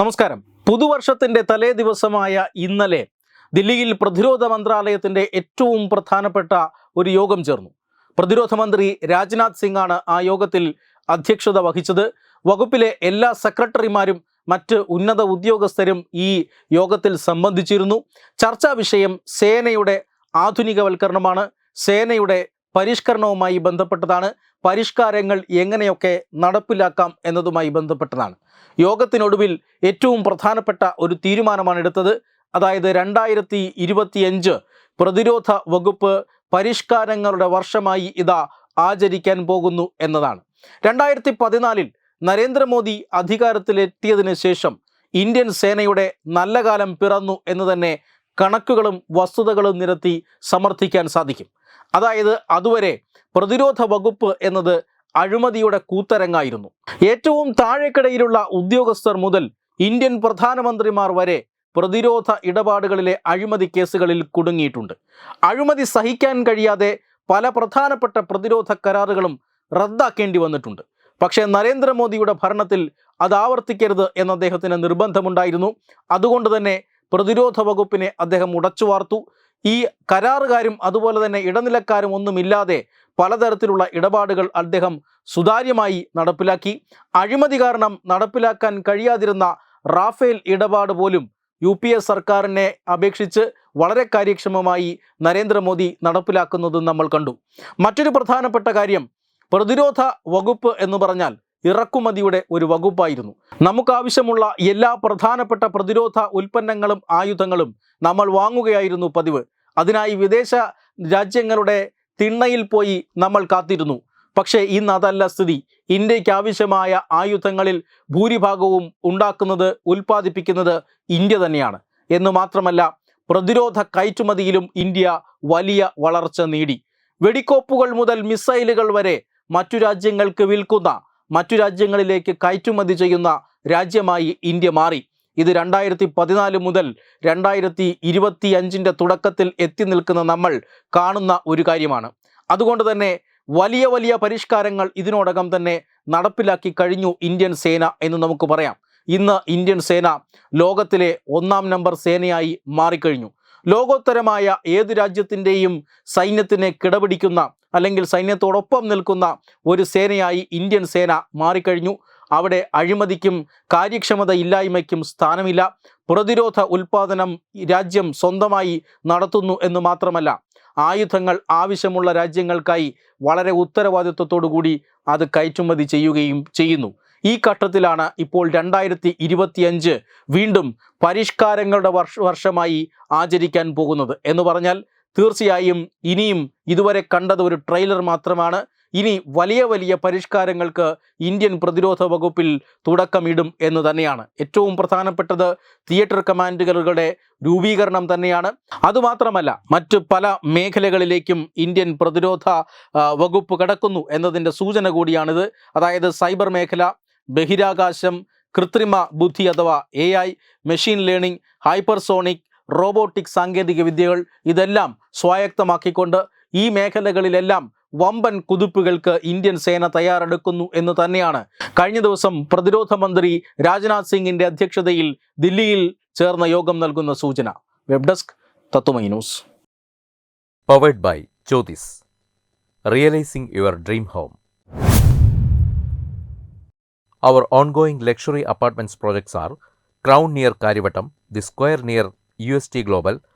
നമസ്കാരം. പുതുവർഷത്തിന്റെ തലേ ദിവസമായ ഇന്നലെ ദില്ലിയിൽ പ്രതിരോധ മന്ത്രാലയത്തിന്റെ ഏറ്റവും പ്രധാനപ്പെട്ട ഒരു യോഗം ചേർന്നു. പ്രതിരോധ മന്ത്രി രാജ്നാഥ് സിംഗ് ആണ് ആ യോഗത്തിൽ അധ്യക്ഷത വഹിച്ചത്. വകുപ്പിലെ എല്ലാ സെക്രട്ടറിമാരും മറ്റ് ഉന്നത ഉദ്യോഗസ്ഥരും ഈ യോഗത്തിൽ സംബന്ധിച്ചിരുന്നു. ചർച്ചാ വിഷയം സേനയുടെ ആധുനികവൽക്കരണമാണ്. സേനയുടെ പരിഷ്കരണവുമായി ബന്ധപ്പെട്ടതാണ്. പരിഷ്കാരങ്ങൾ എങ്ങനെയൊക്കെ നടപ്പിലാക്കാം എന്നതുമായി ബന്ധപ്പെട്ടതാണ്. യോഗത്തിനൊടുവിൽ ഏറ്റവും പ്രധാനപ്പെട്ട ഒരു തീരുമാനമാണ് എടുത്തത്. അതായത് രണ്ടായിരത്തി ഇരുപത്തിയഞ്ച് പ്രതിരോധ വകുപ്പ് പരിഷ്കാരങ്ങളുടെ വർഷമായി ഇതാ ആചരിക്കാൻ പോകുന്നു എന്നതാണ്. രണ്ടായിരത്തി പതിനാലിൽ നരേന്ദ്രമോദി അധികാരത്തിലെത്തിയതിനു ശേഷം ഇന്ത്യൻ സേനയുടെ നല്ല കാലം പിറന്നു എന്ന് തന്നെ കണക്കുകളും വസ്തുതകളും നിരത്തി സമർത്ഥിക്കാൻ സാധിക്കും. അതായത് അതുവരെ പ്രതിരോധ വകുപ്പ് എന്നത് അഴിമതിയുടെ കൂത്തരങ്ങായിരുന്നു. ഏറ്റവും താഴെക്കിടയിലുള്ള ഉദ്യോഗസ്ഥർ മുതൽ ഇന്ത്യൻ പ്രധാനമന്ത്രിമാർ വരെ പ്രതിരോധ ഇടപാടുകളിലെ അഴിമതി കേസുകളിൽ കുടുങ്ങിയിട്ടുണ്ട്. അഴിമതി സഹിക്കാൻ കഴിയാതെ പല പ്രധാനപ്പെട്ട പ്രതിരോധ കരാറുകളും റദ്ദാക്കേണ്ടി വന്നിട്ടുണ്ട്. പക്ഷേ നരേന്ദ്രമോദിയുടെ ഭരണത്തിൽ അത് ആവർത്തിക്കരുത് എന്ന അദ്ദേഹത്തിന് നിർബന്ധമുണ്ടായിരുന്നു. അതുകൊണ്ട് തന്നെ പ്രതിരോധ വകുപ്പിനെ അദ്ദേഹം ഉടച്ചു വാർത്തു ഈ കരാറുകാരും അതുപോലെ തന്നെ ഇടനിലക്കാരും ഒന്നുമില്ലാതെ പലതരത്തിലുള്ള ഇടപാടുകൾ അദ്ദേഹം സുതാര്യമായി നടപ്പിലാക്കി. അഴിമതി കാരണം നടപ്പിലാക്കാൻ കഴിയാതിരുന്ന റാഫേൽ ഇടപാട് പോലും യു പി എ സർക്കാരിനെ അപേക്ഷിച്ച് വളരെ കാര്യക്ഷമമായി നരേന്ദ്രമോദി നടപ്പിലാക്കുന്നതും നമ്മൾ കണ്ടു. മറ്റൊരു പ്രധാനപ്പെട്ട കാര്യം പ്രതിരോധ വകുപ്പ് എന്ന് പറഞ്ഞാൽ ഇറക്കുമതിയുടെ ഒരു വകുപ്പായിരുന്നു. നമുക്കാവശ്യമുള്ള എല്ലാ പ്രധാനപ്പെട്ട പ്രതിരോധ ഉൽപ്പന്നങ്ങളും ആയുധങ്ങളും നമ്മൾ വാങ്ങുകയായിരുന്നു പതിവ്. അതിനായി വിദേശ രാജ്യങ്ങളുടെ തിണ്ണയിൽ പോയി നമ്മൾ കാത്തിരുന്നു. പക്ഷേ ഇന്ന് അതല്ല സ്ഥിതി. ഇന്ത്യയ്ക്ക് ആവശ്യമായ ആയുധങ്ങളിൽ ഭൂരിഭാഗവും ഉണ്ടാക്കുന്നത് ഉൽപ്പാദിപ്പിക്കുന്നത് ഇന്ത്യ തന്നെയാണ്. എന്ന് മാത്രമല്ല പ്രതിരോധ കയറ്റുമതിയിലും ഇന്ത്യ വലിയ വളർച്ച നേടി. വെടിക്കോപ്പുകൾ മുതൽ മിസൈലുകൾ വരെ മറ്റു രാജ്യങ്ങൾക്ക് വിൽക്കുന്ന മറ്റു രാജ്യങ്ങളിലേക്ക് കയറ്റുമതി ചെയ്യുന്ന രാജ്യമായി ഇന്ത്യ മാറി. ഇത് രണ്ടായിരത്തി പതിനാല് മുതൽ രണ്ടായിരത്തി ഇരുപത്തി അഞ്ചിന്റെ തുടക്കത്തിൽ എത്തി നിൽക്കുന്ന നമ്മൾ കാണുന്ന ഒരു കാര്യമാണ്. അതുകൊണ്ട് തന്നെ വലിയ വലിയ പരിഷ്കാരങ്ങൾ ഇതിനോടകം തന്നെ നടപ്പിലാക്കി കഴിഞ്ഞു ഇന്ത്യൻ സേന എന്ന് നമുക്ക് പറയാം. ഇന്ന് ഇന്ത്യൻ സേന ലോകത്തിലെ ഒന്നാം നമ്പർ സേനയായി മാറിക്കഴിഞ്ഞു. ലോകോത്തരമായ ഏത് രാജ്യത്തിന്റെയും സൈന്യത്തിനെ കിടപിടിക്കുന്ന അല്ലെങ്കിൽ സൈന്യത്തോടൊപ്പം നിൽക്കുന്ന ഒരു സേനയായി ഇന്ത്യൻ സേന മാറിക്കഴിഞ്ഞു. അവിടെ അഴിമതിക്കും കാര്യക്ഷമത ഇല്ലായ്മയ്ക്കും സ്ഥാനമില്ല. പ്രതിരോധ ഉൽപാദനം രാജ്യം സ്വന്തമായി നടത്തുന്നു എന്ന് മാത്രമല്ല ആയുധങ്ങൾ ആവശ്യമുള്ള രാജ്യങ്ങൾക്കായി വളരെ കൂടി അത് കയറ്റുമതി ചെയ്യുകയും ചെയ്യുന്നു. ഈ ഘട്ടത്തിലാണ് ഇപ്പോൾ രണ്ടായിരത്തി ഇരുപത്തിയഞ്ച് വീണ്ടും പരിഷ്കാരങ്ങളുടെ വർഷ വർഷമായി ആചരിക്കാൻ പോകുന്നത്. എന്ന് പറഞ്ഞാൽ തീർച്ചയായും ഇനിയും ഇതുവരെ കണ്ടത് ഒരു ട്രെയിലർ മാത്രമാണ്. ഇനി വലിയ വലിയ പരിഷ്കാരങ്ങൾക്ക് ഇന്ത്യൻ പ്രതിരോധ വകുപ്പിൽ തുടക്കമിടും എന്ന് തന്നെയാണ്. ഏറ്റവും പ്രധാനപ്പെട്ടത് തിയേറ്റർ കമാൻഡുകളുടെ രൂപീകരണം തന്നെയാണ്. അതുമാത്രമല്ല മറ്റ് പല മേഖലകളിലേക്കും ഇന്ത്യൻ പ്രതിരോധ വകുപ്പ് കടക്കുന്നു എന്നതിന്റെ സൂചന കൂടിയാണിത്. അതായത് സൈബർ മേഖല ബഹിരാകാശം കൃത്രിമ ബുദ്ധി അഥവാ A I machine learning hypersonic robotic സാങ്കേതിക വിദ്യകൾ ഇതെല്ലാം സ്വായത്തമാക്കിക്കൊണ്ട് ഈ മേഖലകളിലെല്ലാം വമ്പൻ കുതിപ്പുകൾക്ക് ഇന്ത്യൻ സേന തയ്യാറെടുക്കുന്നു എന്ന് തന്നെയാണ്. കഴിഞ്ഞ ദിവസം പ്രതിരോധ മന്ത്രി രാജ്നാഥ് സിംഗിന്റെ അധ്യക്ഷതയിൽ ദില്ലിയിൽ ചേർന്ന യോഗം നൽകുന്ന സൂചന. Web desk Tatwamayi news. Luxury apartments projects R Crown near Karyavattom the square near U S T Crown